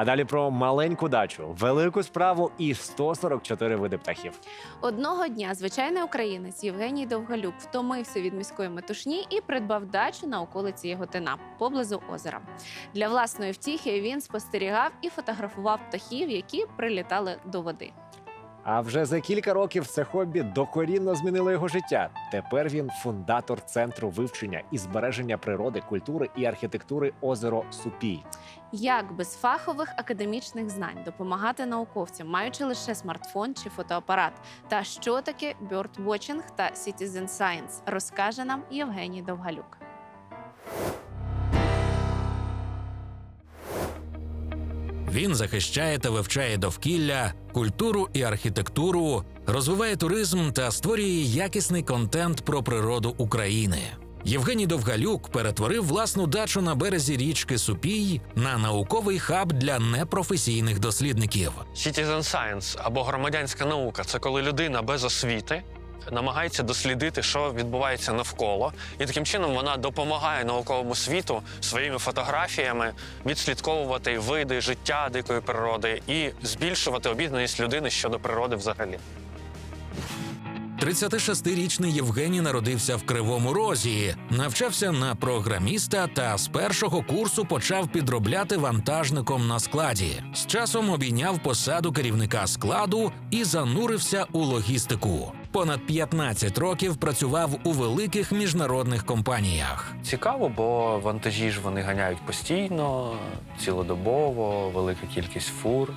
А далі про маленьку дачу, велику справу і 144 види птахів. Одного дня звичайний українець Євгеній Довголюк втомився від міської метушні і придбав дачу на околиці Яготина поблизу озера. Для власної втіхи він спостерігав і фотографував птахів, які прилітали до води. А вже за кілька років це хобі докорінно змінило його життя. Тепер він фундатор центру вивчення і збереження природи, культури і архітектури озеро Супій. Як без фахових академічних знань допомагати науковцям, маючи лише смартфон чи фотоапарат? Та що таке birdwatching та citizen science, розкаже нам Євгеній Довгалюк. Він захищає та вивчає довкілля, культуру і архітектуру, розвиває туризм та створює якісний контент про природу України. Євгеній Довгалюк перетворив власну дачу на березі річки Супій на науковий хаб для непрофесійних дослідників. Citizen Science або громадянська наука це коли людина без освіти намагається дослідити, що відбувається навколо, і таким чином вона допомагає науковому світу своїми фотографіями відслідковувати види життя дикої природи і збільшувати обізнаність людини щодо природи взагалі. 36-річний Євгеній народився в Кривому Розі, навчався на програміста та з першого курсу почав підробляти вантажником на складі. З часом обійняв посаду керівника складу і занурився у логістику. Понад 15 років працював у великих міжнародних компаніях. Цікаво, бо вантажі ж вони ганяють постійно, цілодобово, велика кількість фур. Е,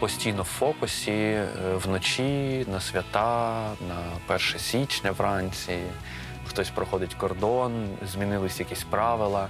Постійно в фокусі е, вночі, на свята, на 1 січня вранці. Хтось проходить кордон, змінились якісь правила.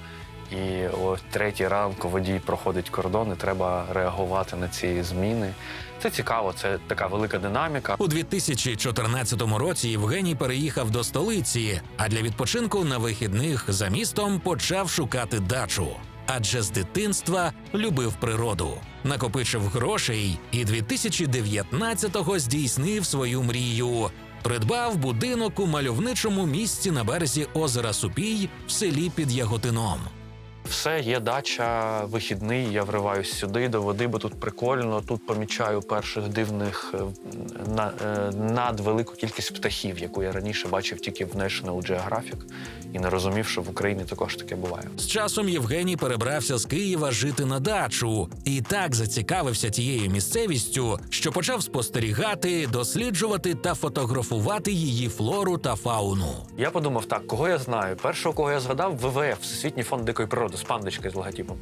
І о третій ранку водій проходить кордон, і треба реагувати на ці зміни. Це цікаво, це така велика динаміка. У 2014 році Євгеній переїхав до столиці, а для відпочинку на вихідних за містом почав шукати дачу. Адже з дитинства любив природу, накопичив грошей і 2019-го здійснив свою мрію. Придбав будинок у мальовничому місці на березі озера Супій в селі під Яготином. Все, є дача, вихідний. Я вриваюсь сюди до води, бо тут прикольно. Тут помічаю перших дивних е, е, надвелику кількість птахів, яку я раніше бачив тільки в National Geographic, і не розумів, що в Україні також таке буває. З часом Євгеній перебрався з Києва жити на дачу і так зацікавився тією місцевістю, що почав спостерігати, досліджувати та фотографувати її флору та фауну. Я подумав, так, кого я знаю? Першого, кого я згадав, ВВФ, Всесвітній фонд дикої природи, з пандочкою з логотипом.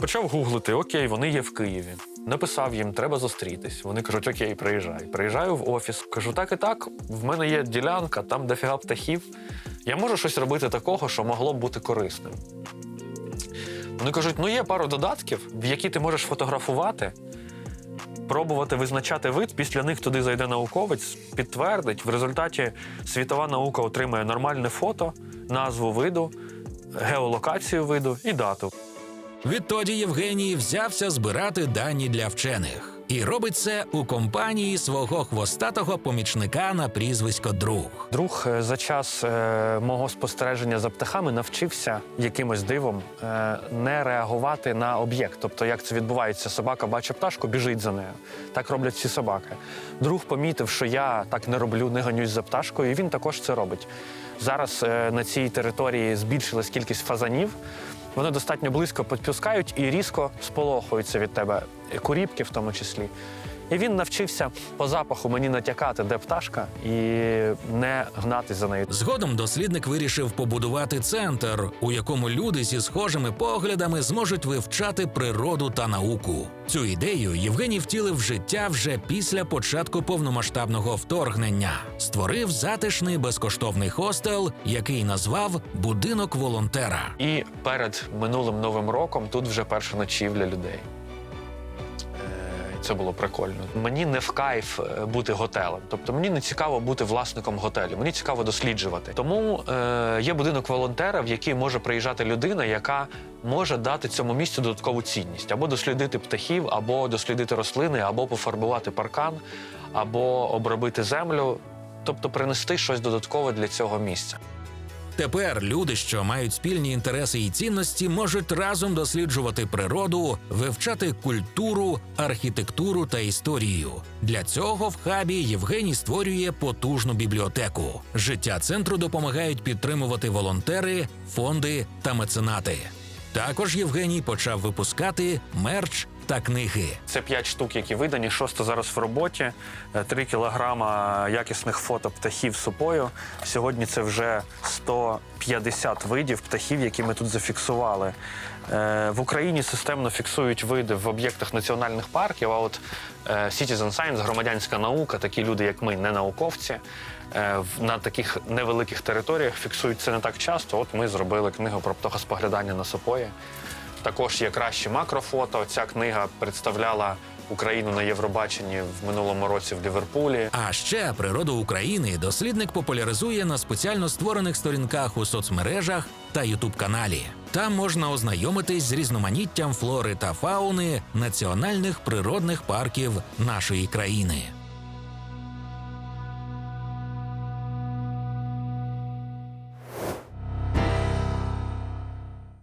Почав гуглити, окей, вони є в Києві. Написав їм, треба зустрітись. Вони кажуть, окей, приїжджай. Приїжджаю в офіс. Кажу, так і так, в мене є ділянка, там дофіга птахів. Я можу щось робити такого, що могло б бути корисним. Вони кажуть, ну є пару додатків, в які ти можеш фотографувати, пробувати визначати вид. Після них туди зайде науковець, підтвердить. В результаті світова наука отримає нормальне фото, назву виду, геолокацію виду і дату. Відтоді Євгеній взявся збирати дані для вчених і робить це у компанії свого хвостатого помічника на прізвисько друг. Друг е, за час е, мого спостереження за птахами навчився якимось дивом е, не реагувати на об'єкт. Тобто, як це відбувається, собака бачить пташку, біжить за нею. Так роблять всі собаки. Друг помітив, що я так не роблю, не ганюсь за пташкою, і він також це робить. Зараз е, на цій території збільшилась кількість фазанів. Вони достатньо близько підпускають і різко сполохуються від тебе, куріпки в тому числі. І він навчився по запаху мені натякати, де пташка, і не гнатись за нею. Згодом дослідник вирішив побудувати центр, у якому люди зі схожими поглядами зможуть вивчати природу та науку. Цю ідею Євгеній втілив в життя вже після початку повномасштабного вторгнення. Створив затишний безкоштовний хостел, який назвав Будинок волонтера. І перед минулим новим роком тут вже перша ночівля людей. Це було прикольно. Мені не в кайф е, бути готелем. Тобто мені не цікаво бути власником готелю, мені цікаво досліджувати. Тому е, є будинок волонтера, в який може приїжджати людина, яка може дати цьому місцю додаткову цінність або дослідити птахів, або дослідити рослини, або пофарбувати паркан, або обробити землю, тобто принести щось додаткове для цього місця. Тепер люди, що мають спільні інтереси і цінності, можуть разом досліджувати природу, вивчати культуру, архітектуру та історію. Для цього в хабі Євгеній створює потужну бібліотеку. Життя центру допомагають підтримувати волонтери, фонди та меценати. Також Євгеній почав випускати мерч та книги. Це 5 штук, які видані. Шоста зараз в роботі. 3 кілограма якісних фото птахів супою. Сьогодні це вже 150 видів птахів, які ми тут зафіксували. Е, В Україні системно фіксують види в об'єктах національних парків. А от е, Citizen Science, громадянська наука, такі люди, як ми, не науковці. е, На таких невеликих територіях фіксують це не так часто. От ми зробили книгу про птахоспоглядання на супої. Також є кращі макрофото. Ця книга представляла Україну на Євробаченні в минулому році в Ліверпулі. А ще природу України дослідник популяризує на спеціально створених сторінках у соцмережах та Ютуб-каналі. Там можна ознайомитись з різноманіттям флори та фауни національних природних парків нашої країни.